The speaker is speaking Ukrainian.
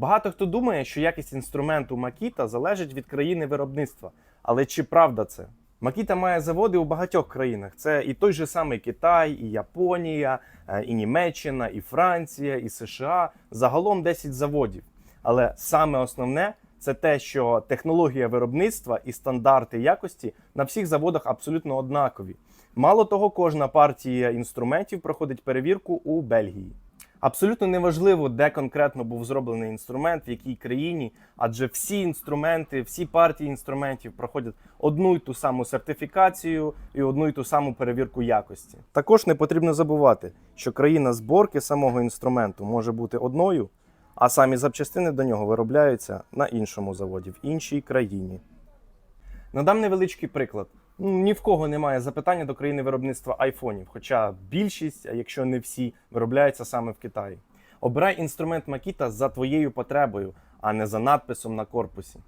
Багато хто думає, що якість інструменту Makita залежить від країни виробництва. Але чи правда це? Makita має заводи у багатьох країнах. Це і той же самий Китай, і Японія, е, і Німеччина, і Франція, і США. Загалом 10 заводів. Але саме основне це те, що технологія виробництва і стандарти якості на всіх заводах абсолютно однакові. Мало того, кожна партія інструментів проходить перевірку у Бельгії. Абсолютно неважливо, де конкретно був зроблений інструмент, в якій країні, адже всі інструменти, всі партії інструментів проходять одну й ту саму сертифікацію і одну й ту саму перевірку якості. Також не потрібно забувати, що країна зборки самого інструменту може бути одною, а самі запчастини до нього виробляються на іншому заводі, в іншій країні. Надам невеличкий приклад. Ну, Ні в кого немає запитання до країни виробництва айфонів, хоча більшість, якщо не всі, виробляються саме в Китаї. Обирай інструмент Макіта за твоєю потребою, а не за надписом на корпусі.